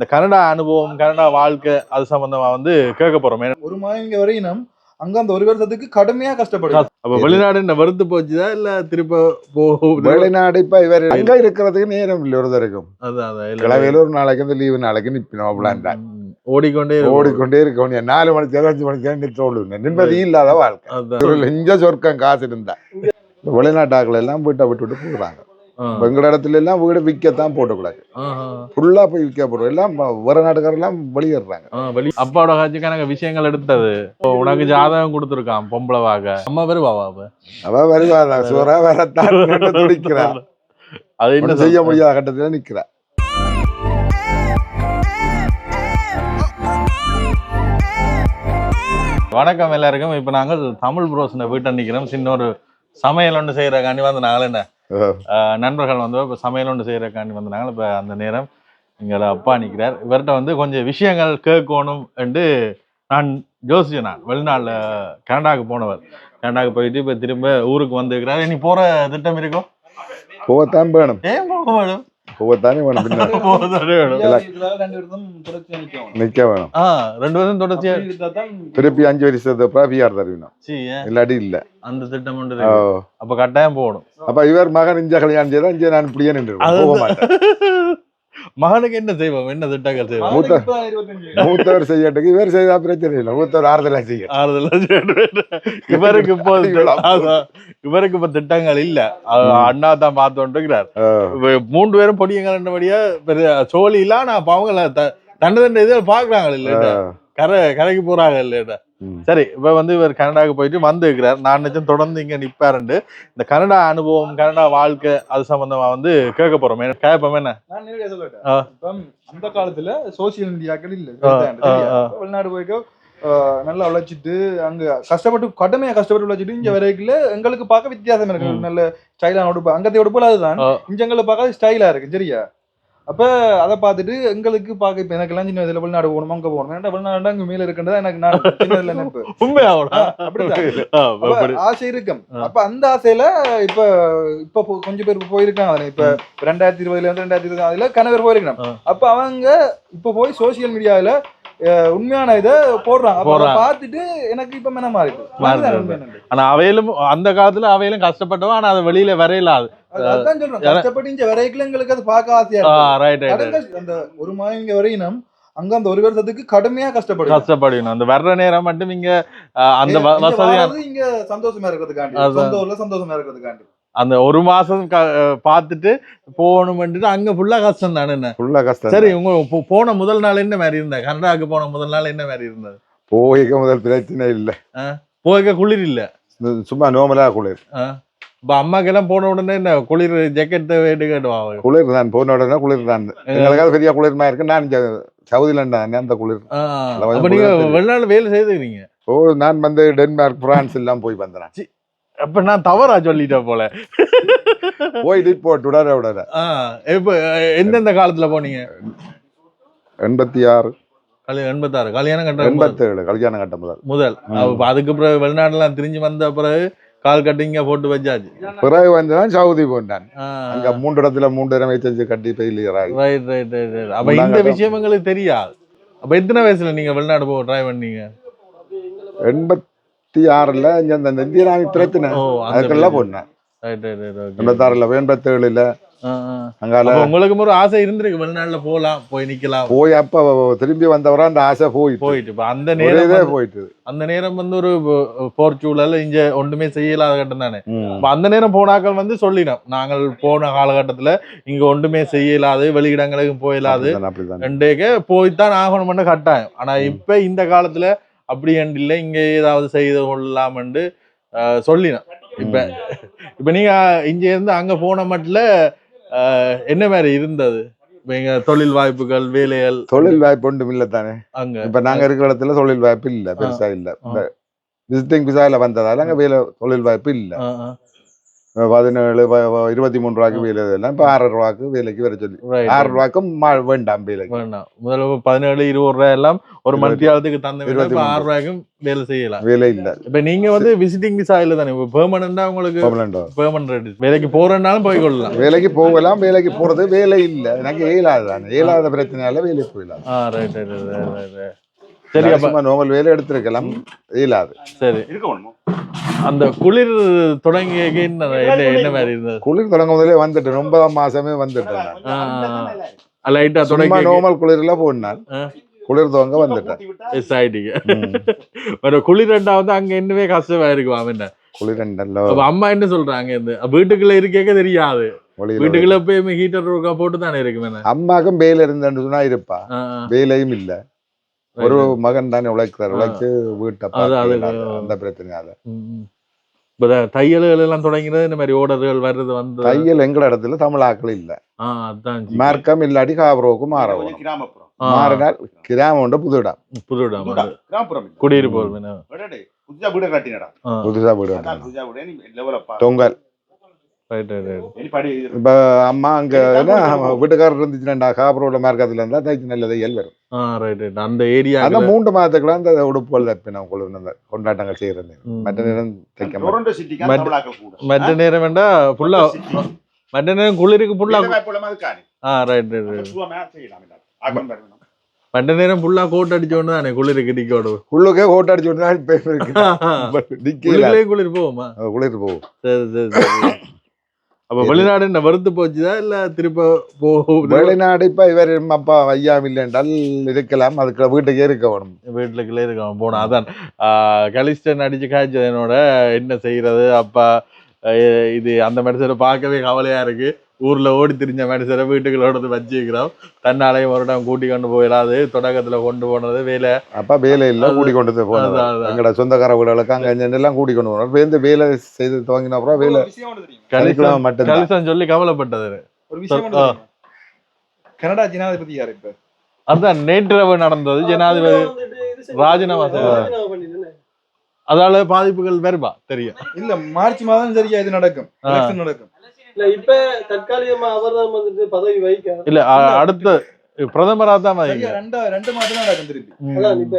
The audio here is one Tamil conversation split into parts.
இந்த கனடா அனுபவம் கனடா வாழ்க்கை அது சம்பந்தமா வந்து கேட்க போறோம். ஏன்னா, ஒரு இங்க வரையினம் அங்க அந்த ஒரு வருஷத்துக்கு கடுமையா கஷ்டப்படுது. அப்ப வெளிநாடு என்ன வெறுத்து போச்சுதா இல்ல திருப்ப போ வெளிநாடு இப்ப இவர் அங்க இருக்கிறதுக்கு நேரம் இல்லை ஒரு இல்ல. கிளவையில ஒரு நாளைக்கு இந்த லீவு நாளைக்கு நிப்பினோம் அப்படின்டா ம், ஓடிக்கொண்டே. ஓடிக்கொண்டே இருக்க வேண்டிய நாலு மணிக்கு அஞ்சு மணிக்கு நிறுத்த ஓடுவேன் நிம்மதி இல்லாத வாழ்க்கை. லெஞ்ச சொர்க்கம் காசு இருந்தா. இந்த வெளிநாட்டாக்கள் எல்லாம் வீட்டை விட்டு விட்டு போடுறாங்க ஆ, இப்ப எங்க இடத்துல எல்லாம் வீடு விற்கத்தான் போடக்கூடாது. ஆஹா. ஃபுல்லா போய் விற்க போடுறோம் எல்லாம் வேற நாட்டுக்காரெல்லாம் வெளியேறாங்க அப்பாவோட காட்சி கணக்கு விஷயங்கள் எடுத்தது. உனக்கு ஜாதகம் கொடுத்துருக்கான் பொம்பளை வாக அம்மா வருவாவா அவ? வருவாதா? சூறா வரத்தான் துடிக்கிறா அது என்ன செய்ய முடியாத கட்டத்துல நிக்கிறா. வணக்கம் எல்லாருக்கும். இப்ப நாங்கள் தமிழ் புரோசன வீட்டை நிக்கிறோம் சின்ன ஒரு சமையல் ஒன்று செய்யறக்காண்டி வந்து நாங்கள் என்ன? நண்பர்கள் வந்து இப்போ சமையல் ஒன்று செய்யறக்காண்டி வந்து நாங்கள் இப்போ அந்த நேரம் எங்களை அப்பா நிற்கிறார் இவர்கிட்ட வந்து கொஞ்சம் விஷயங்கள் கேட்கணும் என்று நான் யோசிச்சேன் நான். வெளிநாட்டில் கனடாவுக்கு போனவர். கனடாவுக்கு போயிட்டு இப்போ திரும்ப ஊருக்கு வந்துருக்கிறார். இனி போற திட்டம் இருக்கும்? போகத்தான் வேணும். ஏன் போக வேணும்? பின்ன போகத்தானே வேணும். இதுல ரெண்டு வருஷம் தொடர்ச்சியா நிக்கும் நிக்க வேணும். ஆ ரெண்டு வருஷம் தொடர்ச்சியா தான் திருப்பி அஞ்சு வருஷத்து பிஆர் தருவினோம்? இல்லாட்டி இல்ல. அந்த திட்டம். அப்ப கட்டாயம் போகணும். அப்ப இவர் மகன் இஞ்ச கல்யாணம் செய்தா இஞ்ச நான் இப்படியே நின்று போக மாட்டேன். மகனுக்கு என்ன செய்வோம் என்ன திட்டங்கள் செய்வோம் மூத்த- மூத்தவர் செய்யட்டுக்கு இவர் செய்தா பிரச்சனை இல்லை. மூத்தவர் ஆறுதலா செய்ய. ஆறுதல் இவருக்கு இப்போ இவருக்கு இப்ப திட்டங்கள் இல்ல. அண்ணா தான் பார்த்து இருக்கிறார் மூன்று பேரும் பொடியங்கள்ன்றபடியா பெரிய சோழி இல்ல நான் பாவங்கள தண்டை தண்டை இதில் பாக்குறாங்க இல்ல கரை கரைக்கு போறாங்க இல்ல சரி இப்ப வந்து இவர் கனடாவுக்கு போயிட்டு வந்து இருக்கிறார். நான் நினைச்சேன் தொடர்ந்து இங்க நிப்பாருண்டு இந்த கனடா அனுபவம் கனடா வாழ்க்கை அது சம்பந்தமா வந்து கேட்க போறோம். கேட்போம் என்ன? நான் நேரடியா சொல்லட்டேன் ஆ. இப்ப அந்த காலத்துல சோசியல் மீடியாக்கள் இல்ல வெளிநாடு போய்க்க நல்லா உழைச்சிட்டு அங்க கஷ்டப்பட்டு கடுமையா கஷ்டப்பட்டு உழைச்சிட்டு இங்க வரைக்குள்ள எங்களுக்கு பார்க்க வித்தியாசம் இருக்கு. நல்ல ஸ்டைலான உடுப்பு. அங்கத்தை உடுப்புல அதுதான். இங்க எங்களை பார்க்க ஸ்டைலா இருக்கு. சரியா? அப்ப அதை பார்த்துட்டு எங்களுக்கு பார்க்க இப்ப எனக்கு எல்லாம் சின்ன வயசுல வெளிநாடு போகணும் அங்க போகணும் ஏன்னா வெளிநாடு அங்க மேல இருக்குன்றதா எனக்கு நான் நினைப்பு அப்படிதான் ஆ, அப்ப அப்படி. ஆசை இருக்கும். அப்ப அந்த ஆசையில இப்ப இப்ப கொஞ்சம் பேர் போயிருக்காங்க அதுல. இப்ப ரெண்டாயிரத்தி இருபதுல இருந்து ரெண்டாயிரத்தி இருபது அதுல கணவர் போயிருக்கணும். அப்ப அவங்க இப்ப போய் சோசியல் மீடியால உண்மையான இதை போடுறாங்க அதை போடுறாங்க. பார்த்துட்டு எனக்கு இப்ப மென மாறிட்டு. மாறுது. அதுதான் உண்மையானது. ஆனா அவையிலும் அந்த காலத்துல அவையிலும் கஷ்டப்பட்டவன் ஆனா அது வெளியில வரையில அது. சொல்றேன். கஷ்டப்பட்டு இங்க வரைக்கும் எங்களுக்கு அது பார்க்க ஆசையா இருக்கு அந்த ஒரு மாதம் இங்க வரையினம் அங்க அந்த ஒரு வருஷத்துக்கு கடுமையா கஷ்டப்படுது கஷ்டப்படணும். அந்த வர்ற நேரம் மட்டும் இங்க அந்த வசதியா இங்க சந்தோஷமா இருக்கிறதுக்காண்டி. சந்தோஷமா இருக்கிறதுக்காண்டி. அந்த ஒரு மாசம் பார்த்துட்டு போகணும்ன்ட்டு அங்க ஃபுல்லா கஷ்டம் தானே என்ன? ஃபுல்லா கஷ்டம் சரி உங்க போன முதல் நாள் என்ன மாதிரி இருந்த கனடாவுக்கு போன முதல் நாள் என்ன மாதிரி இருந்தது? போய்க்க முதல் பிரச்சனை இல்ல. போக குளிர் இல்ல? சும்மா நோமலா குளிர். இப்ப அம்மாக்கு எல்லாம் போன உடனே என்ன குளிர் ஜாக்கெட் வேட்டு கேட்டுவாங்க குளிர் தான் போன உடனே குளிர் தான் எங்களுக்காக பெரிய குளிர்மா இருக்கு. நான் சவுதியில இருந்தானே அந்த குளிர். அப்ப நீங்க வெளிநாடு வேலை செய்துக்கிறீங்க? ஓ நான் வந்து டென்மார்க் பிரான்ஸ் எல்லாம் போய் வந்தேன். அப்ப நான் தவறா சொல்லிட்டேன் போல. போயிட்டு போட்டு விடாத விடாத. ஆஹ், இப்ப எந்தெந்த காலத்துல போனீங்க? எண்பத்தி ஆறு எண்பத்தாறு. கல்யாணம் கட்ட எண்பத்தி ஏழு கல்யாணம் கட்ட முதல். முதல். அதுக்கு பிறகு வெளிநாடுலாம் திரிஞ்சு வந்த பிறகு கால் கட்டிங்க போட்டு வச்சாச்சு. பிறகு வந்து சவுதி போனான். அங்க மூன்று இடத்துல மூன்று இடம் வச்சு கட்டி ரைட் ரைட் ரைட் ரைட் அப்ப இந்த. விஷயம் எங்களுக்கு தெரியாது. அப்ப எத்தனை வயசுல நீங்க வெளிநாடு போக ட்ரை பண்ணீங்க? எண்பத்தி ஆறுல இங்க அந்த இந்திய ராமி பிரச்சனை அதுக்கெல்லாம் போனேன். ரைட் ரைட் ரைட் ஓகே எண்பத்தி ஆறுல எண்பத்தி ஏழுல அங்கால உங்களுக்கு ஒரு ஆசை இருந்திருக்கு வெளிநாட்டுல போலாம் போய் நிக்கலாம். போய் அப்ப திரும்பி வந்தவரா அந்த ஆசை போயிட்டு. போயிட்டு அந்த நேரம் போயிட்டு அந்த நேரம் வந்து ஒரு போர் சூழல் இங்க ஒண்ணுமே செய்யலாத கட்டம் தானே. அந்த நேரம் போனாக்கள் வந்து சொல்லினோம் நாங்கள் போன காலகட்டத்துல இங்க ஒன்றுமே செய்யலாது வெளியிடங்களுக்கு போயிடாது அப்படிதான், அப்படிதான். ரெண்டேக்கு போய்த்தான் ஆகணும்னு கட்டாயம். ஆனா இப்ப இந்த காலத்துல அப்படி அண்டு இல்லை. இங்க ஏதாவது செய்து கொள்ளலாம்னு ஆஹ், சொல்லினோம் இப்ப இப்ப நீங்க இங்க இருந்து அங்க போன மட்டும் என்ன மாதிரி இருந்தது? இப்ப தொழில் வாய்ப்புகள் வேலைகள்? தொழில் வாய்ப்பு ஒன்றும் இல்ல தானே? அங்க. இப்ப நாங்க இருக்கிற இடத்துல தொழில் வாய்ப்பு இல்ல பெருசா இல்ல. விசிட்டிங் விசால வந்ததால அங்க வேலை தொழில் வாய்ப்பு இல்ல. பதினேழு இருபத்தி மூணு ரூபாய்க்கு வேலை எல்லாம் இப்போ ஆறு ரூபாய்க்கு வேலைக்கு வர சொல்லி. ஆறு ரூபாய்க்கும் வேண்டாம் வேலைக்கு. வேண்டாம். முதல்ல பதினேழு இருபது ரூபாய் எல்லாம் ஒரு இருபது- மத்தியாலத்துக்கு தந்த இருபத்தி மூணு. ஆறு ரூபாய்க்கும் வேலை செய்யலாம். வேலை இல்லை. இப்ப நீங்க வந்து விசிட்டிங் விசா இல்ல தானே இப்ப பெர்மனண்டா உங்களுக்கு பர்மனண்டோ வேலைக்கு போறதுனாலும் போய் கொள்ளலாம். வேலைக்கு போகலாம் வேலைக்கு போறது வேலை இல்லை. எனக்கு இயலாது தானே. இயலாத பிரச்சனையால வேலைக்கு போயிடலாம். ஆ ரைட் ரைட் ரைட் சரி அப்ப நார்மல் வேலை எடுத்திருக்கலாம். இயலாது சரி. அந்த குளிர் தொடங்கிய என்ன என்ன என்ன மாதிரி இருந்தது? குளிர் தொடங்க முதலே வந்துட்டேன் ஒன்பதாம் மாசமே வந்துட்டேன். லைட்டா தொடங்கி நார்மல் குளிர்ல போனான். குளிர் துவங்க வந்துட்டேன். எஸ் ஆயிட்டீங்க ம். ஒரு குளிர் ரெண்டாவது அங்க இன்னுமே கஷ்டமா இருக்கும் அவன் குளிர் ரெண்டல்ல. அப்ப அம்மா என்ன சொல்றாங்க இந்த வீட்டுக்குள்ள இருக்கேக்க தெரியாது. வீட்டுக்குள்ள போய் ஹீட்டர் இருக்கா போட்டு தானே இருக்குமே அம்மாக்கும் வேலை இருந்தேன்னு சொன்னா இருப்பா. வேலையும் இல்ல. ஒரு மகன் தானே உழைக்கிறார். உழைச்சு வீட்டை அது- அது- அந்த பிரச்சனையால. இப்ப தையல்கள் எல்லாம் தொடங்கினது இந்த மாதிரி ஓடர்கள் வர்றது வந்து தையல் எங்கட இடத்துல தமிழ் ஆக்கள் இல்ல. ஆ அதான் ஜி. மார்க்கம் இல்லாட்டி காபரோவுக்கும் மாறவும் கிராமப்புறம். மாறினால் கிராமம் உண்டு புது இடம். புது இடம் அது. கிராமப்புறம். குடியிருப்பு புதுசா வீடு கட்டினடா. புதுசா வீடு தொங்கல் right, right, right. இனி படி இப்ப அம்மா அங்க என்ன வீட்டுக்காரர் இருந்துச்சுன்னா காபரோட மார்க்கத்துல இருந்தா தைச்சு நல்ல தையல் வரும். அந்த ஏரியா அந்த மூன்று மாதத்துக்குலாம் அந்த உடுப்புகள் தப்பினோம் உங்களுக்கு அந்த கொண்டாட்டங்கள் செய்யறது மற்ற நேரம் தைக்க கூட மற்ற நேரம் வேண்டா ஃபுல்லா மற்ற நேரம் குளிருக்கு ஃபுல்லா. ஆ ரைட் ரைட். மற்ற நேரம் ஃபுல்லா கோட் அடிச்சோன்னு தானே குளிருக்கு நிக்கோடு உள்ளுக்கே ஓட்ட அடிச்சு விட்டா இப்ப இருக்கு நிக்கல குளிர்லயே குளிர் போகுமா குளிர் போகும் சரி சரி சரி அப்ப வெளிநாடு என்ன வெறுத்து போச்சுதா இல்ல திருப்ப போகுது? வெளிநாடு இப்ப இவர் அப்பா ஐயா இல்லைன்றால் இருக்கலாம் அதுக்கு வீட்டுக்கே இருக்க வேணும். வீட்டுக்குள்ளே இருக்கான் போனா அதான் கலிஸ்டன் அடிச்சு காய்ச்சது என்னோட என்ன செய்யறது அப்பா இது அந்த மனுஷரை பார்க்கவே கவலையா இருக்கு. ஊர்ல ஓடி திரிஞ்ச மனுஷரை வீட்டுக்குள்ள வந்து வச்சுக்கிறோம் தன்னாலையும் ஒரு இடம் கூட்டி கொண்டு போயிடாது. தொடக்கத்துல கொண்டு போனது வேலை. அப்பா வேலை இல்ல கூட்டி கொண்டு போனது. எங்கட சொந்தக்கார வீடுகளுக்கு அங்க இங்க எல்லாம் கூட்டி கொண்டு போனோம். இப்ப இந்த வேலை செய்து துவங்கின அப்புறம் வேலை சனிக்கிழமை மட்டும்தான். கலிசன் சொல்லி கவலைப்பட்டது? கனடா ஜனாதிபதி யாரு இப்ப? அதான் நேற்றிரவு நடந்தது. ஜனாதிபதி ராஜினாமா. அதால பாதிப்புகள் வருமா? தெரியும். இல்ல மார்ச் மாதம் சரியா இது நடக்கும். நடக்கும். இல்ல இப்ப தற்காலிகமா அவர்தான் வந்துட்டு பதவி வகிக்க இல்ல அடுத்த பிரதமரா தான். ரெண்டு ரெண்டு மாதம் தான். அதான் இப்ப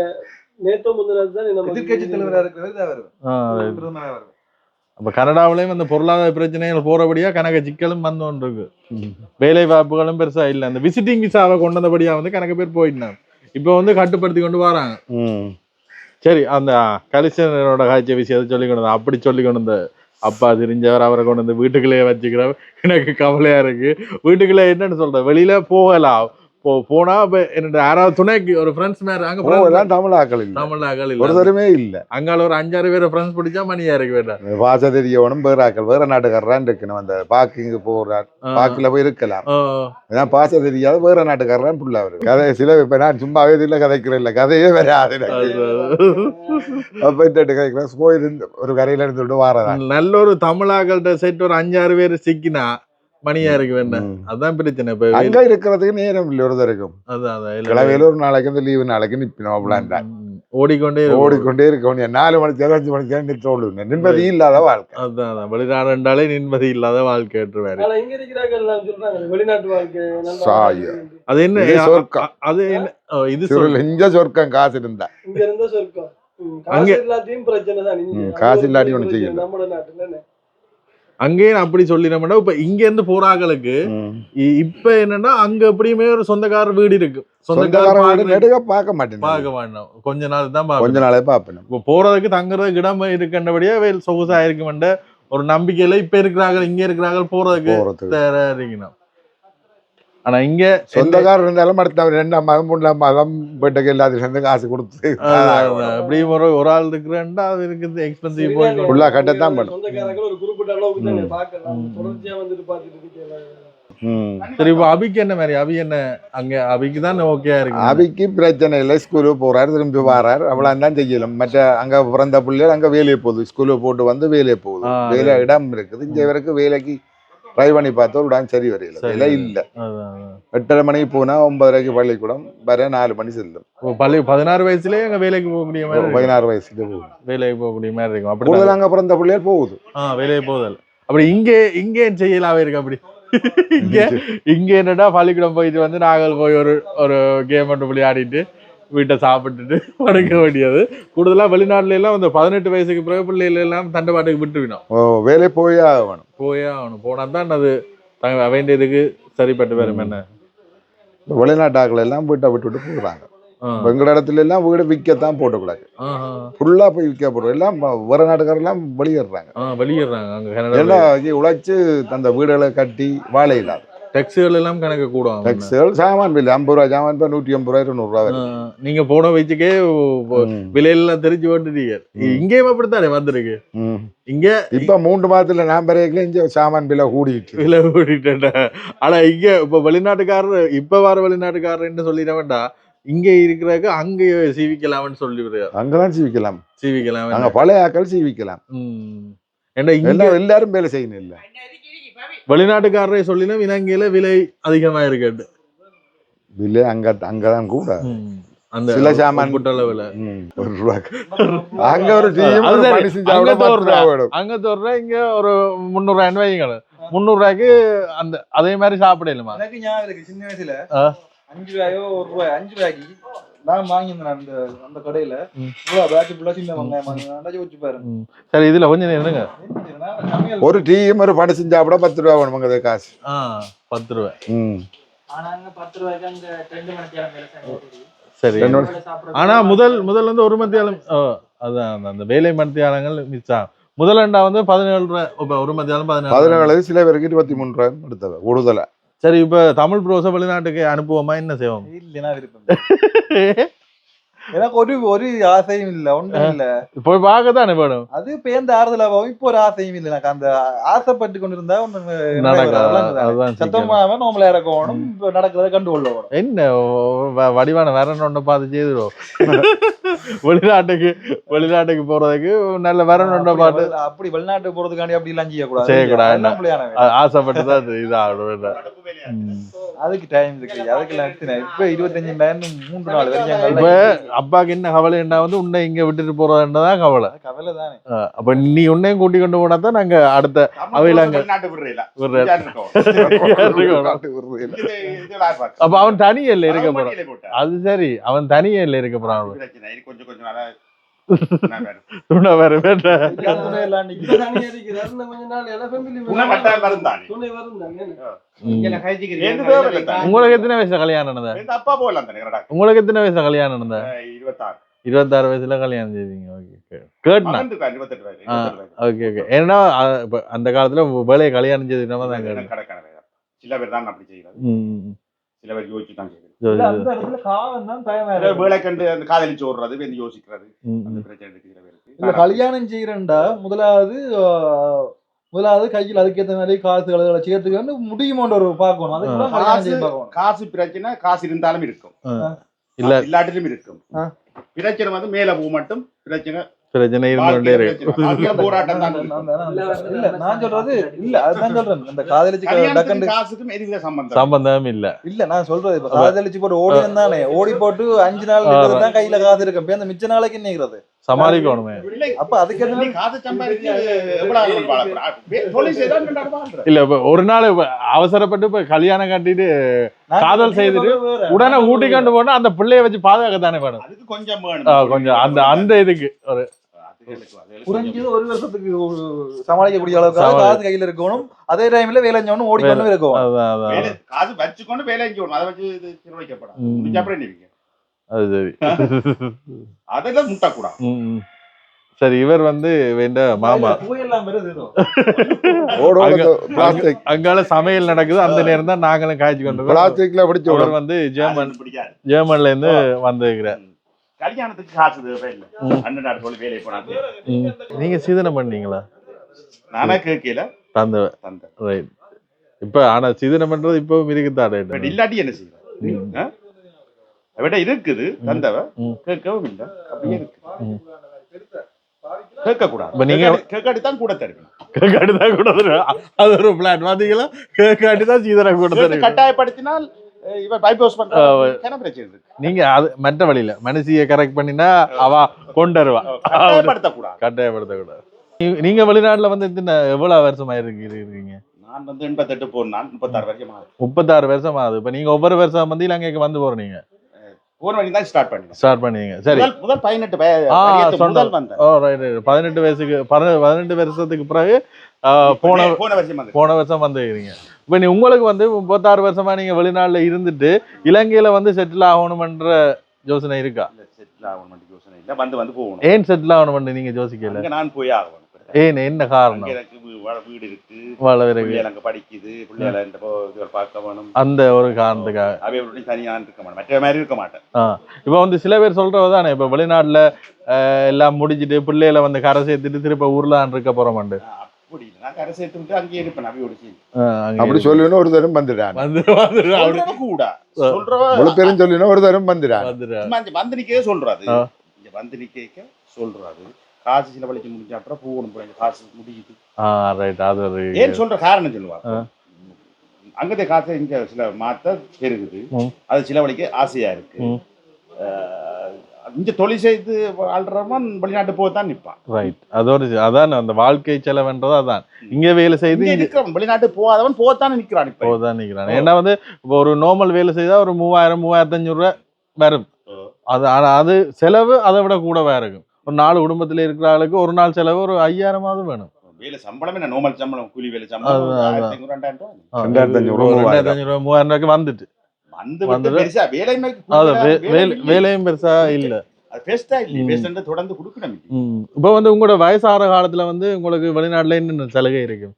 நேற்று முந்தினாள் தான் நம்ம எதிர்கட்சி தலைவரா இருக்கிறது தான் ஆ, பிரதமரா அப்ப கனடாவிலையும் அந்த பொருளாதார பிரச்சனைகள் போறபடியா கணக்கு சிக்கலும் வந்து இருக்கு வேலை வாய்ப்புகளும் பெருசா இல்ல அந்த விசிட்டிங் விசாவை கொண்டு வந்தபடியா வந்து கணக்கு பேர் போயிட்டாங்க இப்ப வந்து கட்டுப்படுத்தி கொண்டு வராங்க. சரி அந்த கலிசனோட காய்ச்ச விஷயத்தை சொல்லி கொண்டு. அப்படி சொல்லி கொண்டு வந்த அப்பா தெரிஞ்சவர் அவரை கொண்டு வந்து வீட்டுக்குள்ளேயே வச்சுக்கிறவர். எனக்கு கவலையா இருக்கு. வீட்டுக்குள்ளே என்னன்னு சொல்ற? வெளியில போகலாம். போ போனா இப்ப என்னோட யாராவது துணைக்கு ஒரு ஃப்ரெண்ட்ஸ் மேல அங்க எல்லாம் தமிழ் ஆக்கள் இல்ல. தமிழ் ஒரு இல்ல. தருமே இல்ல. அங்கால ஒரு அஞ்சாறு பேரை ஃப்ரெண்ட்ஸ் பிடிச்சா மணியா இருக்கு வேண்டாம் பாச தெரியவனும் வேற ஆக்கள் வேற நாட்டுக்காரரான் இருக்கணும். அந்த பாக்கிங்க போறார். பாக்கில போய் இருக்கலாம். ஏன்னா பாச தெரியாத வேற நாட்டுக்காரரான் புள்ள அவரு கதை சில இப்ப நான் சும்மாவே இதுல கதைக்கிறேன் இல்ல. கதையே வராது. அப்ப இந்த கதைக்கிறேன் போயிருந்து ஒரு கரையில இருந்து விட்டு வாரதான் நல்ல ஒரு தமிழாக்கள்கிட்ட செட் ஒரு அஞ்சாறு பேர் சிக்கினா மணியா இருக்கு வேண்டாம். அதான் பிரச்சனை. இப்ப அங்க இருக்கிறதுக்கு நேரம் இல்லை ஒரு தருக்கும். அதான். கிளவையில ஒரு நாளைக்கு இந்த லீவு நாளைக்கு நிப்பினோம் அப்படின்டா ம், ஓடிக்கொண்டே இருக்கும். ஓடிக்கொண்டே இருக்க நாலு மணிக்கு அஞ்சு மணிக்கு நிறுத்த நிம்மதி இல்லாத வாழ்க்கை. அதான் அதான். வெளிநாடுண்டாலே நிம்மதி இல்லாத வாழ்க்கை ஏற்றுவாரு. வெளிநாட்டு. அது என்ன? அது என்ன? இது சிறு சொல் லெஞ்ச சொர்க்கம் காசு இருந்தா. இங்க இருந்தா சொர்க்கம். காசு இல்லாட்டியும் பிரச்சனை தான். காசு ஒரு இல்லாட்டி ஒண்ணும் பிரச்சனை செய்யல. நம்மளோட நாட்டுல என்ன? அங்கேயும் அப்படி சொல்லிடமாட்டா இப்ப இங்க இருந்து போறாங்களுக்கு இப்ப என்னன்னா அங்க எப்படியுமே ஒரு சொந்தக்கார வீடு இருக்கு. சொந்தக்கார வீடு நெடுக பார்க்க மாட்டேன் பார்க்க வேண்டாம் கொஞ்ச நாள் தான் கொஞ்ச. நாளே பாப்பேன் இப்ப போறதுக்கு தங்குறதுக்கு இடம் இருக்கின்றபடியே சொகுசா இருக்குமென்ற ஒரு நம்பிக்கையில இப்ப இருக்கிறாங்க இங்க இருக்கிறாங்க போறதுக்கு இருக்கணும். ஆனா இங்க சொந்தக்காரர் இருந்தாலும் அடுத்த ரெண்டாம் மாதம் மூணாம் மாதம் வீட்டுக்கு எல்லாத்தையும் சேர்ந்து காசு கொடுத்து. அப்படியும் ஒரு ஒரு ஆள் இருக்கிறேன்டா அது இருக்குது எக்ஸ்பென்சிவ். போயிட்டு ஃபுல்லா கட்டத்தான் பண்ணும். சொந்தக்காரர்கள் ஒரு குறிப்பிட்ட அளவுக்கு தானே ம். பார்க்கலாம். தொடர்ச்சியா வந்துட்டு பார்த்துட்டு. சரி இப்போ அபிக்கு என்ன மாதிரி? அபி என்ன? அங்க அபிக்கு தான் ஓகே இருக்கு அபிக்கு பிரச்சனை இல்லை. ஸ்கூலுக்கு போறாரு திரும்பி வராரு. அவ்வளவு தான் செய்யலாம் மற்ற அங்க பிறந்த பிள்ளைகள் அங்க வேலையை போகுது. ஸ்கூலுக்கு போட்டு வந்து வேலையை போகுது. வேலை இடம் இருக்குது. இங்க இவருக்கு வேலைக்கு ட்ரை பண்ணி பார்த்தா ஒரு இடம் சரி வரையில. வேலை இல்ல. அதான். எட்டரை மணிக்கு போனா ஒன்பதரைக்கு பள்ளிக்கூடம் வர நாலு மணி செல்லும். பள்ளி பதினாறு வயசுலயே அங்க வேலைக்கு போகக்கூடிய மாதிரி. பதினாறு வயசுக்கு போகுது. வேலைக்கு போகக்கூடிய மாதிரி இருக்கும். அப்படி அங்க பிறந்த பிள்ளைகள் போகுது. ஆ வேலைக்கு போதல் அப்படி இங்கே இங்கே செய்யலாமே இருக்கு அப்படி? இங்க இங்க. என்னடா பள்ளிக்கூடம் போயிட்டு வந்து நாங்கள் போய் ஒரு ஒரு கேம் மட்டும் விளையாடிட்டு வீட்டை சாப்பிட்டுட்டு படுக்க வேண்டியது. கூடுதலா வெளிநாட்டுல எல்லாம் இந்த பதினெட்டு வயசுக்கு பிறகு பிள்ளைகள் எல்லாம் தண்டை பாட்டுக்கு விட்டுவினோம் ஓ வேலை போயே ஆகணும். போயே ஆகணும். போனா தான் அது தங்க வேண்டியதுக்கு சரிப்பட்டு வரும் என்ன? வெளிநாட்டாக்கள் எல்லாம் வீட்டை விட்டுட்டு போகிறாங்க ஆ. இப்ப எங்கள இடத்துல எல்லாம் வீடு விற்கத்தான் போட்டுக்கூடாது. ஃபுல்லா போய் விற்க போடுறோம். எல்லாம் வேற நாட்டுக்காரெல்லாம் வெளியேறாங்க வெளியேறாங்க எல்லாம் உழைச்சு அந்த வீடுகளை கட்டி வாழை இல்லாத. டெக்ஸுகள் எல்லாம் கணக்கு கூடும் டெக்ஸ்டைல் சாமான் பில் ஐம்பது ரூபா சாமான் இப்போ நூற்றி ஐம்பது ரூபாய் நூறுரூவா வரும். நீங்க போன வச்சுக்கே. விலையெல்லாம் தெரிஞ்சு வந்துட்டீங்க. இங்கேயும் அப்படித்தானே வந்திருக்கு. இங்க இப்ப மூன்று மாதத்துல நான் பிறகு இங்க சாமான் பில்ல கூடிட்டு. விலை கூட்டிட்டேன் ஆனா இங்க இப்ப வெளிநாட்டுக்காரர் இப்ப வர வெளிநாட்டுக்காரர்ன்னு சொல்லிட வேண்டாம். இங்க இருக்கிறதுக்கு அங்க சீவிக்கலாம்னு சொல்லி. அங்கதான் சீவிக்கலாம். சீவிக்கலாம். அங்க பழைய ஆக்கள் சீவிக்கலாம். ம். ஏன்னா எல்லாரும் வேலை செய்யணும் இல்ல. வெளிநாட்டுக்காரரே சொல்லினா இலங்கையில விலை அதிகமா இருக்கு பில்லு அங்க அங்கதான் கூட. அந்த சில சாமான் புட்டள விலை. ஒரு ரூபாய்க்கு அங்க ஒரு டீயும் அங்க. ரூபா தோற இங்க ஒரு முந்நூறு ரூபாய்னு வைங்கள முந்நூறு ரூபாய்க்கு அந்த அதே மாதிரி சாப்பிடலுமா? எனக்கு ஞாபகம் இருக்கு சின்ன வயசுல. அஞ்சு ரூபாயோ ஒரு ரூபாய் அஞ்சு ரூபாய்க்கு நான் வாங்கியிருந்தேன் அந்த அந்த கடையில. ம். இவ்வளவு பேக்கு ஃபுல்லா சின்ன வெங்காயம் யோசிச்சு பாருங்க சரி இதுல கொஞ்சம் இருங்க ஒரு டீயும் ஒரு மனுஷன் சாப்பிட பத்து ரூபா வேணும் அங்க காசு. ஆ பத்து ரூபாய். ம். செஞ்சு சரி. என்னோட- ஆனா முதல் முதல் வந்து ஒரு மத்தியாலம் அதான் அந்த- வேலை மத்தியாலங்கள் மிச்சம். முதலண்டா வந்து பதினேழு ரூபாய் ஒரு மத்தியாலம் பதினேழு பதினேழு சில பேருக்கு இருபத்தி மூணு ரூபாய் எடுத்தவ கூடுதல. சரி இப்ப தமிழ் ப்ரோஸ வெளிநாட்டுக்கு அனுப்புவோமா? என்ன செய்வோம்? இல்லைன்னா விருப்பம் எனக்கு ஒரு ஒரு ஆசையும் இல்ல ஒன்றும் இல்ல. போய் பார்க்க தானே வேணும்? அது பேர்ந்த ஆறுதலா போகும் இப்போ ஒரு ஆசையும் இல்லை எனக்கு அந்த ஆசைப்பட்டு கொண்டு இருந்தா ஒண்ணு. சத்தமாக நம்மள இறக்கணும் இப்ப நடக்கிறத கண்டு கொள்ளணும் என்ன ஓ, வ- வடிவான வரணும் ஒண்ணு பார்த்து செய்துடும் வெளிநாட்டுக்கு வெளிநாட்டுக்கு போறதுக்கு நல்ல வரணும் ஒண்ணு பார்த்து. அப்படி- அப்படி வெளிநாட்டு போறதுக்காண்டி அப்படி எல்லாம் செய்யக்கூடாது. செய்யக்கூடாது. ஆசைப்பட்டு தான் அது இதாகணும் என்ன. நடப்பு வேலையா? ம். அதுக்கு டைம் இருக்கு. அதுக்கு? இப்ப இருபத்தஞ்சு மூன்று நாள் இப்ப வரைக்கும் அப்பாக்கு என்ன கவலைன்னா வந்து உன்னை இங்க விட்டுட்டு போறதுன்றதான் கவலை. கவலை தானே அப்ப நீ உன்னையும் கூட்டி கொண்டு போனா தான் நாங்க அடுத்த தமிழ் அவையில அங்க- வெளிநாட்டு விடுறீல விடுற- அப்ப அவன் தனியல்ல இருக்க போறான். அது சரி அவன் தனியல்ல இருக்க போறான். கொஞ்சம் கொஞ்சம் துணை வேற வேற. உங்களுக்கு எத்தனை வயசுல கல்யாணம் நடந்த அப்பா போகலாம். உங்களுக்கு எத்தனை வயசுல கல்யாணம் நடந்த இருபத்தாறு. இருபத்தாறு வயசுல கல்யாணம் செய்தீங்க. ஓகே கேட்டுனா. ஓகே ஓகே ஏன்னா அந்த காலத்துல வேலையை கல்யாணம் செய்துனா தான் கேட்டேன். சில பேர் தான் அப்படி செய்யறது ம், சில பேர் யோசிச்சு தான் காதலிச்சு ஓடுறது வந்து யோசிக்கிறது. இல்ல கல்யாணம் செய்யறேன்டா. முதலாவது முதலாவது கையில் அதுக்கேற்ற மாதிரி காசு கழுதுகளை சேர்த்துக்கன்னு முடியுமோன்ற ஒரு பார்க்கணும். அதுக்கு காசு பிரச்சனை காசு இருந்தாலும் இருக்கும். இல்ல. இல்லாட்டிலும் இருக்கும். பிரச்சனை வந்து மேல பூ மட்டும். பிரச்சனை பிரச்சனை இருந்து இருக்கு. போராட்டம் தான். இருக்கும். இல்ல நான் சொல்றது இல்ல அதுதான் சொல்றேன். இந்த காதலிச்சு காசுக்கும் எதுல சம்பந்தம்? சம்பந்தம் இல்ல. இல்ல நான் சொல்றது இப்ப காதலிச்சு போட்டு ஓடி தானே ஓடி போட்டு அஞ்சு நாள் தான் கையில காசு இருக்கு. இப்ப அந்த மிச்ச நாளைக்கு என்னங்கிறது சமாளிக்கணுமே. அப்ப வாழ்ற. இல்ல ஒரு நாள் அவசரப்பட்டு இப்ப கல்யாணம் கட்டிட்டு காதல் செய்துட்டு. உடனே ஊட்டி கொண்டு போனா அந்த பிள்ளைய வச்சு பாதுகாக்க தானே வேணும்? அதுக்கு கொஞ்சம் கொஞ்சம். அந்த அந்த இதுக்கு ஒரு குறைஞ்சது ஒரு வருஷத்துக்கு சமாளிக்கக்கூடிய அளவுக்கு காசு கையில இருக்கணும் அதே டைம்ல வேலை செஞ்சவனும் ஓடி கொண்டு இருக்கும் காசு வச்சுக்கொண்டு வேலை வேணும். அதை வச்சு நிர்வகிக்கப்படாது. முடிஞ்ச? அது சரி அதெல்லாம் முட்டக்கூடாது. சரி இவர் வந்து வேண்ட மாமா அங்கால சமையல் நடக்குது அந்த நேரம் தான் நாங்களும் காய்ச்சி கொண்டு. பிளாஸ்டிக்ல பிடிச்சு வந்து ஜெர்மன். ஜெர்மன்ல இருந்து வந்திருக்கிறார் கல்யாணத்துக்கு காசு தேவை இல்லை ம். அண்ணன் நாடு போல வேலை போனாது ம். நீங்க சீதனம் பண்ணீங்களா? நானா கேட்கல தந்த தந்தேன். ரைட் இப்ப ஆனா சீதனம் பண்றது இப்பவும் இருக்குதாடே பட் இல்லாட்டி என்ன செய்யும் அவட்ட இருக்குது தந்தவ. கேட்கவும் இல்லை. அப்படியே இருக்கு. கேட்க கூடாது இப்ப நீங்க- கேட்காட்டி தான் கூட தருக்கணும் கேக்காட்டி தான் கூட தருவேன். அது ஒரு பிளான் பாத்தீங்களா? கேக்காட்டி தான் சீதனம் கூட. கட்டாயப்படுத்தினால் நீங்க அது மற்ற வழியில மனசிய கரெக்ட் பண்ணினா அவ கொண்டு வருவா கட்டாயப்படுத்தக்கூடாது. நீங்க வெளிநாட்டுல வந்து எவ்வளவு வருஷமா இருக்கு இருக்கீங்க? நான் வந்து எண்பத்தெட்டு போனான் முப்பத்தாறு ஆகுது. முப்பத்தாறு வருஷம் ஆகுது. இப்ப நீங்க ஒவ்வொரு வருஷம் வந்து இலங்கைக்கு வந்து போறீங்க. தான் ஸ்டார்ட் பண்ணீங்க சரி. முதல் பதினெட்டு. முதல் பதினெட்டு வயசுக்கு பதின- பதினெட்டு வருஷத்துக்கு பிறகு போன போன வருஷம் போன வருஷம் வந்துக்கிறீங்க. இப்ப நீ உங்களுக்கு வந்து முப்பத்தாறு வருஷமா நீங்க வெளிநாட்டுல இருந்துட்டு இலங்கையில வந்து செட்டில் ஆகணும்ன்ற யோசனை இருக்கா? செட்டில் ஆகணும் யோசனை இல்லை. வந்து வந்து போகணும். ஏன் செட்டில் ஆகணும்னு நீங்க யோசிக்கல? நான் போய் ஆகணும். ஏன் என்ன காரணம்? எனக்கு வீடு இருக்கு. பிள்ளைகள் அங்க படிக்குது. பிள்ளைகளை இந்த பார்க்க வேணும். அந்த ஒரு காரணத்துக்காக. அவையோட தனியா இருக்க மாட்டேன். மற்ற மாதிரி இருக்க மாட்டேன். இப்ப வந்து சில பேர் சொல்றது தானே இப்ப வெளிநாட்டுல எல்லாம் முடிச்சிட்டு பிள்ளைகளை வந்து கரை சேர்த்துட்டு திருப்ப ஊர்லான் இருக்க போறோமாண்டு அப்படி சொல்லுவேன்னு ஒரு தரம் வந்துட்டான் வந்து வந்துரு, அப்படி சொல்றவ கூட. சொல்றவ இவ்வளவு பேரும் சொல்லினா ஒரு தரம் இங்க வந்து நிக்கவே சொல்றாரு வந்து நிக்க சொல்றாரு காசு சில வழிக்கு முடிஞ்ச அப்புறம் போகணும் போய் காசு முடியுது. ரைட் அது ஒரு ஏன் சொல்ற காரணம் சொல்லுவாங்க ஆ. அங்கത്തെ காசை இங்க சில மாத்த பெருகுது. அது சில வழிக்கு ஆசையா இருக்கு. இங்க தொழில் செய்து ஆள்றவன் வெளிநாட்டு போய் தான் நிப்பான். ரைட் அது ஒரு அதான் அந்த வாழ்க்கை செலவுன்றது அதான். இங்க வேலை செய்து இருக்கிறவன் வெளிநாட்டு போகாதவன் போத்தானே நிக்கிறான் இப்ப. போதான் நிக்கிறான். ஏன்னா வந்து ஒரு நார்மல் வேலை செய்தா ஒரு மூவாயிரம் மூவாயிரத்தி அஞ்சூறு ரூபாய் வரும். அது ஆனா அது செலவு அதை விட கூடவா இருக்கும். ஒரு நாலு குடும்பத்துல இருக்கிற ஆளுக்கு ஒரு நாள் செலவு ஒரு ஐயாயிரமாவது வேணும். வேலை சம்பளம் என்ன? நோமல் சம்பளம் கூலி வேலை சம்பளம். ரூபா, மூவாயிரம். ரூபாய்க்கு வந்துட்டு. வந்து பெருசா வேலையும் பெருசா இல்ல. தொடர்ந்து கொடுக்கணும். இப்ப வந்து உங்களோட வயசாகிற காலத்துல வந்து உங்களுக்கு வெளிநாட்டுல சலுகை இருக்கு?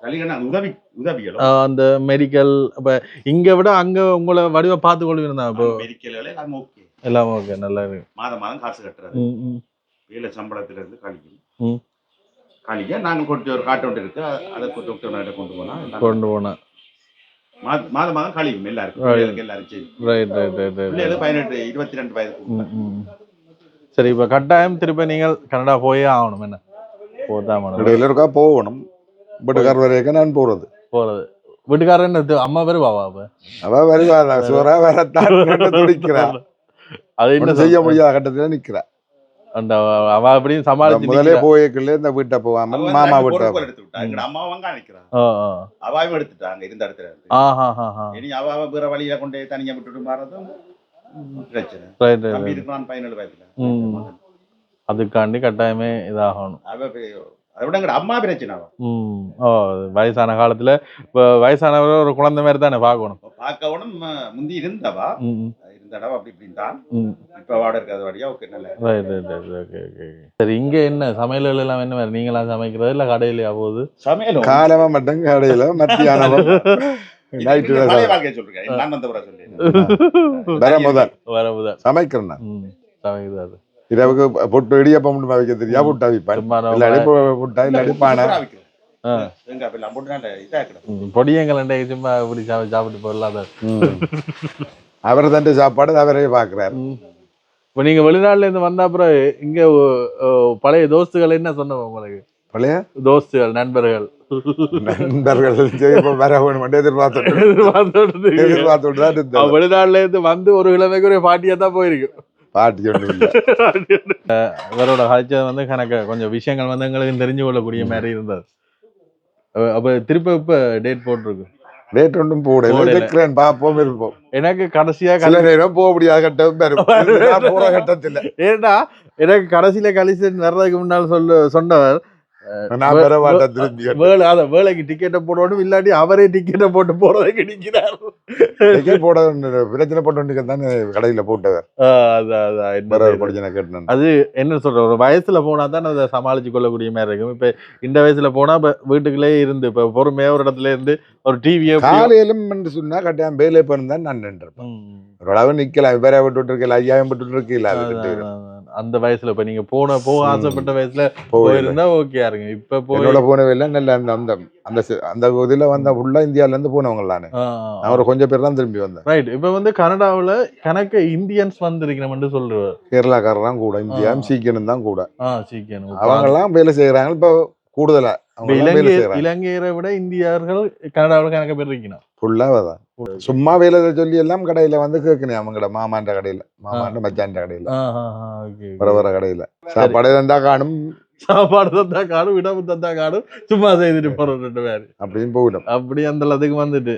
கல்யாணம் உதவி உதவிகளும். ஆஹ் அந்த மெடிக்கல் இப்ப இங்க விட அங்க உங்களை வடிவ பார்த்து கொள்வீங்க இப்போ? மெடிக்கல் ஓகே எல்லாம் ஓகே நல்லா இருக்கு மாதம் மாதம் காசு ம். வேலை சம்பளத்துல இருந்து கழிக்கும். கழிக்க நாங்க கொண்டு ஒரு காட்டு ஒன்று இருக்கு அதை கொண்டு டாக்டர் கொண்டு போனா எல்லாம் கொண்டு போனேன் மாத- மாதம் மாதம் கழிக்கும் எல்லாருக்கும். எல்லாரும் சரி ரைட் ரைட் ரைட் ரைட் பிள்ளைகளுக்கு பதினெட்டு இருபத்தி ரெண்டு வயது. சரி இப்ப கட்டாயம் திருப்பி நீங்கள் கனடா போயே ஆகணும் என்ன? போதான் இருக்கா போகணும். வீட்டுக்கார வரைக்கும் நான் போறது. போறது. வீட்டுக்காரர் என்ன இது? அம்மா பேரு பாவா அப்ப? அவ வருவா சுவரா வரத்தான் துடிக்கிறா. அது செய்ய முடியாத கட்டத்துல நிக்கிறா. அந்த அவ அப்படியும் இந்த சமாளிச்சு முதலே. போய்க்குள்ள இந்த வீட்டை போகாம மாமா வீட்டை எடுத்து விட்டா எங்க அம்மா வாங்க நிக்கிறான். ஆ, ஆ. அவாவும் எடுத்துட்டாங்க இருந்த இடத்துல இருந்து. ஆஹா, ஆஹா, ஆஹா. இனி அவ அவ வேற வழியில கொண்டு தனியா விட்டுட்டு மாறதும் பிரச்சனை. இருக்கிறான். அதுக்காண்டி கட்டாயமே இதாகணும். அதை விட அம்மா பிரச்சனை அவ. ம். ஓ வயசான காலத்துல இப்ப வயசானவரை ஒரு குழந்தை மாதிரி தானே பார்க்கணும். பார்க்கவும் முந்தி இருந்தவா. ம், இருந்தடா அப்படி இப்படின்னு தான். இப்ப வாட இருக்காத வழியா ஓகே நல்ல right right right okay okay சரி இங்க என்ன? சமையல்கள் எல்லாம் என்ன மாதிரி நீங்களா சமைக்கிறது இல்ல கடையிலயா போகுது? சமையலும் காலமா மட்டும் கடையில மத்தியானம் சமைக்கிறேன் அது. இரவுக்கு பொட்டு இடியப்பம் வைக்க தெரியா? புட்டா வைப்பேன் சும்மா நம்ம- இல்லாடி புட்டா இல்லாடி பானை பொடியங்கள் சும்மா இப்படி சாப்பிட்டு அது. அவர் தண்டு சாப்பாடு அவரே பாக்குறாரு. ம். இப்ப நீங்க வெளிநாட்டுல இருந்து வந்த அப்புறம் இங்க பழைய தோஸ்துகள் என்ன சொன்னவங்க உங்களுக்கு? பழைய? தோஸ்துகள் நண்பர்கள். நண்பர்கள். வெளிநாட்டுல இருந்து வந்து ஒரு கிழமைக்கு ஒரு பாட்டியா தான் போயிருக்கு. பாட்டி இவரோட கல்ச்சர் வந்து கணக்கு கொஞ்சம் விஷயங்கள் வந்து எங்களுக்கு தெரிஞ்சு கொள்ளக்கூடிய மாதிரி இருந்தது அப்ப- அப்ப திருப்ப இப்ப டேட் போட்டிருக்கு. ரேட் ஒன்றும் போட. இருக்கிறேன் பார்ப்போம் இருப்போம். எனக்கு கடைசியா கலி- நேரம் போக முடியாத கட்டம் போற கட்டத்தில். ஏன்னா எனக்கு கடைசியில கழிச்சு வர்றதுக்கு முன்னால் சொல்ல சொன்னவர் வேலை அத வேலைக்கு டிக்கெட்டை போடணும் இல்லாட்டி அவரே டிக்கெட்டை போட்டு போறதுக்கு நிக்கிறார். டிக்கெட் போட பிரச்சனை போட்டு தானே கடையில போட்டவர். கேட்டேன். அது என்ன சொல்ற ஒரு வயசுல போனா தான் அதை சமாளிச்சு கொள்ளக்கூடிய மாதிரி இருக்கும். இப்ப இந்த வயசுல போனா இப்ப வீட்டுக்குள்ளே இருந்து இப்ப பொறுமையா ஒரு இடத்துல இருந்து ஒரு டிவியை காலையிலும் என்று சொன்னா கட்டாயம் வேலை தான் நான் நின்றுப்பேன் ஒரு அளவு நிக்கலாம் வேற விட்டு இருக்கல ஐயாயிரம் விட்டு இருக்கல அந்த வயசுல இப்ப நீங்க போன போக. ஆசைப்பட்ட வயசுல. போயிருந்தா ஓகேயா இருங்க. இப்ப போய் என்னோட போனவே இல்லை. நல்ல அந்த அந்த அந்த அந்த இதுல வந்த ஃபுல்லா இந்தியால இருந்து போனவங்க நானு. ஒரு கொஞ்சம் பேர் தான் திரும்பி வந்தேன். ரைட் இப்ப வந்து கனடாவுல கணக்கு இந்தியன்ஸ் வந்திருக்கிறோம்னு சொல்றாரு கேரளாக்காரலாம் கூட இந்தியா ஆ. சீக்கிரம் தான் கூட. ஆ சீக்கிரம் அவங்க எல்லாம் வேலை செய்யறாங்க இப்ப கூடுதலா இலங்கை இலங்கையரை விட இந்தியர்கள் கனடாவுல கணக்கு பேர் இருக்கணும் ஃபுல்லாக தான் சும்மா வேலை சொல்லி எல்லாம் கடையில வந்து கேட்கணும். அவங்களோட மாமான்ற கடையில. மாமான்ற மச்சான்ற கடையில. வர வர கடையில. சாப்பாடு இருந்தா காணும். சாப்பாடு தந்தா காடும் இடமு தந்தா காடும் சும்மா செய்துட்டு போறோம் ரெண்டு பேரும். அப்படின்னு போகணும். அப்படி அந்த லதுக்கு வந்துட்டு.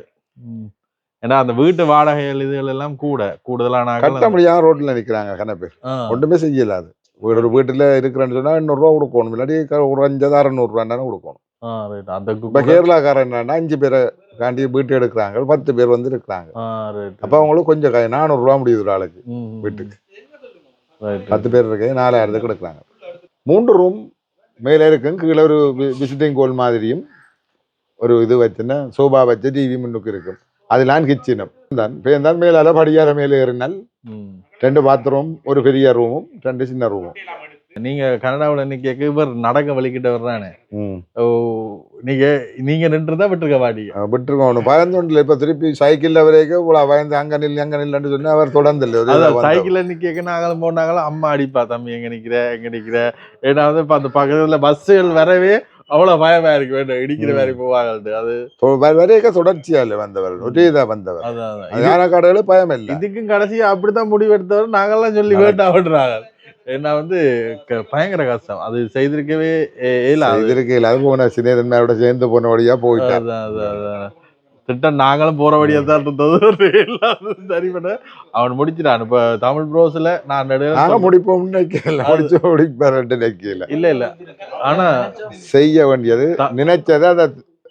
ஏன்னா அந்த வீட்டு வாடகைகள் இதுகள் எல்லாம் கூட கூடுதலான கட்ட முடியாம ரோட்ல நிக்கிறாங்க பேர் ஆ, ஒன்றுமே செய்யல அது. வீடு ஒரு வீட்டுல இருக்கிறேன்னு சொன்னா எண்ணூறுரூவா கொடுக்கணும். இல்லாட்டி ஒரு அஞ்சது அறநூறுவான்னு கொடுக்கணும். ஆ, right. அதுக்கு இப்ப கேரளாக்காரன் என்னன்னா அஞ்சு பேரை காண்டி வீட்டு எடுக்கிறாங்க. பத்து பேர் வந்து இருக்கிறாங்க. அப்ப அவங்களுக்கு கொஞ்சம் நானூறுரூவா முடியுது ஒரு ஆளுக்கு வீட்டுக்கு. பத்து பேர் இருக்கு நாலாயிரத்துக்கு எடுக்கிறாங்க. மூன்று ரூம் மேலே இருக்கும். கீழே ஒரு விசிட்டிங் கோல் மாதிரியும் ஒரு இது வச்சுன்னா சோபா வச்சு டிவி முன்னுக்கு இருக்கும். அதெல்லாம் கிச்சனும். தான் பேர்ந்தான் மேலால படியார மேலே ஏறினால். ரெண்டு பாத்ரூம் ஒரு பெரிய ரூமும் ரெண்டு சின்ன ரூமும். நீங்க கனடாவுல இன்னைக்கு இவர் நடக்க வலிக்கிட்ட வர்றானே நீங்க நீங்க நின்று தான் விட்டுருக்க வாடிங்க விட்டுருக்கோம் ஒன்று பயந்தோண்டில் இப்போ திருப்பி சைக்கிளில் வரைக்கும் இவ்வளோ பயந்து அங்கே நில் அங்கே நில்லன்னு சொன்னா அவர் தொடர்ந்து இல்லை. சைக்கிள்ல நிக்க நாங்களும் போனாங்களும் அம்மா அடிப்பா தம்பி எங்க நிக்கிற எங்க நிக்கிற? ஏன்னா வந்து இப்ப அந்த பக்கத்துல பஸ்ஸுகள் வரவே அவ்வளவு பயமா இருக்கு வேண்டாம் இடிக்கிற. மாதிரி போவாங்கள்ட்டு. அது தொ- வ- வரைக்கும் தொடர்ச்சியா இல்லை வந்தவர் ஒரே இதாக வந்தவர் யானை காடுகளே பயம் இல்லை. இதுக்கும் கடைசி அப்படித்தான் முடிவெடுத்தவர் நாங்கெல்லாம் சொல்லி. வேண்டாம் விடுறாங்க ஏன்னா வந்து பயங்கர கஷ்டம். அது செய்திருக்கவே இயலாது. இது இருக்கு அது போன சினேதன்மையோட சேர்ந்து போன வழியா போயிட்டார் அதான், அதான். திட்டம் நாங்களும் போற வழியா தான் இருந்தது. சரி பண்ண. அவன் முடிச்சிட்டான். இப்ப தமிழ் ப்ரோஸ்ல நான் நாங்க சொன்னேன். முடிப்போம் நினைக்கல. முடிச்சு முடிப்பாரு நினைக்கல. இல்ல இல்ல. ஆனா செய்ய வேண்டியது நினைச்சதை அதை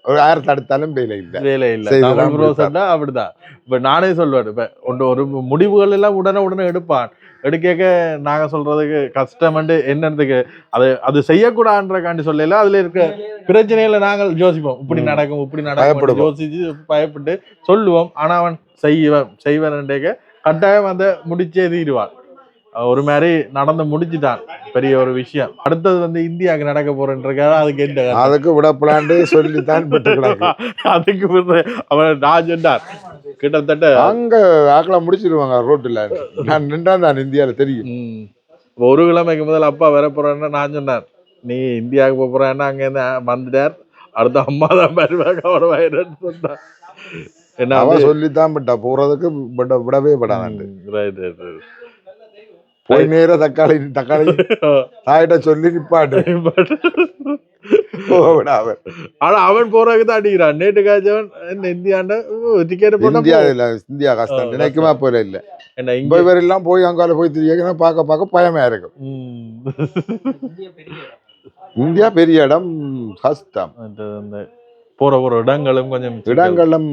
ஒரு ஆயிரத்தி தடுத்தாலும் வேலை இல்லை. வேலை இல்ல. தமிழ் ப்ரோஸ் முடிப்பான். அப்படிதான். இப்ப நானே சொல்லுவேன். இப்ப ஒன்று ஒரு முடிவுகள் எல்லாம் உடனே உடனே எடுப்பான். எடுக்க நாங்க சொல்றதுக்கு கஷ்டம்ண்டு என்னதுக்கு அது அது செய்யக்கூடாதுன்றக்காண்டி சொல்லல. அதுல இருக்க பிரச்சனைகளை நாங்கள் யோசிப்போம். இப்படி. நடக்கும் இப்படி நடக்கும். யோசிச்சு பயப்பட்டு சொல்லுவோம். ஆனா அவன் செய்வன் செய்வன்டேக்க கட்டாயம் அந்த முடிச்சே தீருவான். ஒரு மாதிரி நடந்து முடிச்சிட்டான் பெரிய ஒரு விஷயம். அடுத்தது வந்து இந்தியாவுக்கு நடக்க போறேன்றக்காக அதுக்கு என்ன? அதுக்கு விடப்பலாண்டு சொல்லித்தான் அதுக்கு அவன் நான் சொன்னார் கிட்டத்தட்ட அங்க ஆக்கெல்லாம் முடிச்சிருவாங்க ரோட்டுல. நான் நின்றா தான் இந்தியால தெரியும். ஒரு கிழமைக்கு முதல்ல அப்பா வர போறேன்னு நான் சொன்னார். நீ இந்தியாவுக்கு போறேன்னா அங்க இருந்து வந்துட்டார். அடுத்த அம்மா தான் வருவாங்க அவன வயிறுன்னு சொன்னான் என்ன அவ சொல்லித்தான் விட்டா போறதுக்கு விட விடவே விடாது. ரைட் ரைட் ரைட் போய் நேர தக்காளி தக்காளி தாயிட்ட சொல்லி நிப்பாட்டு. விடாம ஆனா அவன் போறதுக்கு தான் அடிக்கிறான். நேற்று காய்ச்சவன் இந்தியாண்ட டிக்கெட் இந்தியா. இல்ல இந்தியா கஷ்டம் நினைக்குமா போல இல்ல. இப்போ இவரெல்லாம் போய் அங்கால போய் திரியனா பார்க்க பார்க்க பயமா இருக்கும். இந்திய பெரிய இடம். கஷ்டம். போற போற இடங்களும் கொஞ்சம் சிக்கல். இடங்கள்லாம்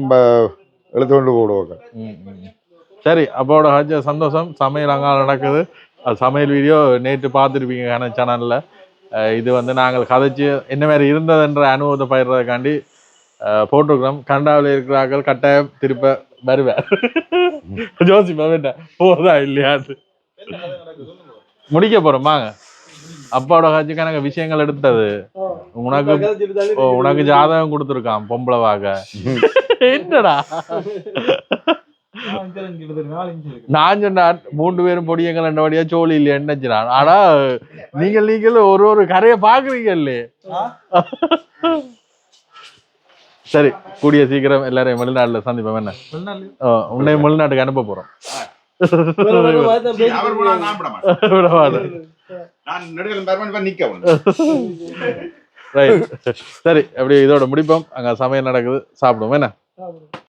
எழுத்து கொண்டு போடுவாங்க. சரி அப்போட சந்தோஷம். சமையல் அங்கே நடக்குது. சமையல் வீடியோ நேற்று பார்த்துருப்பீங்க கன சேனலில் இது வந்து நாங்கள் கதைச்சு என்ன மாதிரி இருந்ததுன்ற அனுபவத்தை பயிர்றதுக்காண்டி போட்டிருக்கிறோம் கனடாவில் இருக்கிறார்கள் கட்டாயம் திருப்ப வருவேன் ஜோசிப்பா வேண்ட போதா இல்லையான்னு. முடிக்க போறோம் வாங்க. அப்பாவோட ஹஜ்ஜுக்கு எனக்கு விஷயங்கள் எடுத்தது. உனக்கு உனக்கு ஜாதகம் கொடுத்துருக்கான் பொம்பளை வாக என்னடா? நான் சொன்னான் மூன்று பேரும் பொடியங்கள் என்னபடியா சோழி இல்லையா என்னச்சினான் ஆனா நீங்கள் நீங்கள் ஒரு ஒரு கரையை பாக்குறீங்க இல்லையே? சரி கூடிய சீக்கிரம் எல்லாரையும் வெளிநாட்டுல சந்திப்போம். என்ன? ஓ, உன்னையும் வெளிநாட்டுக்கு அனுப்ப போறோம். சரி அப்படி இதோட முடிப்போம். அங்க சமையல் நடக்குது. சாப்பிடுவோம். என்ன?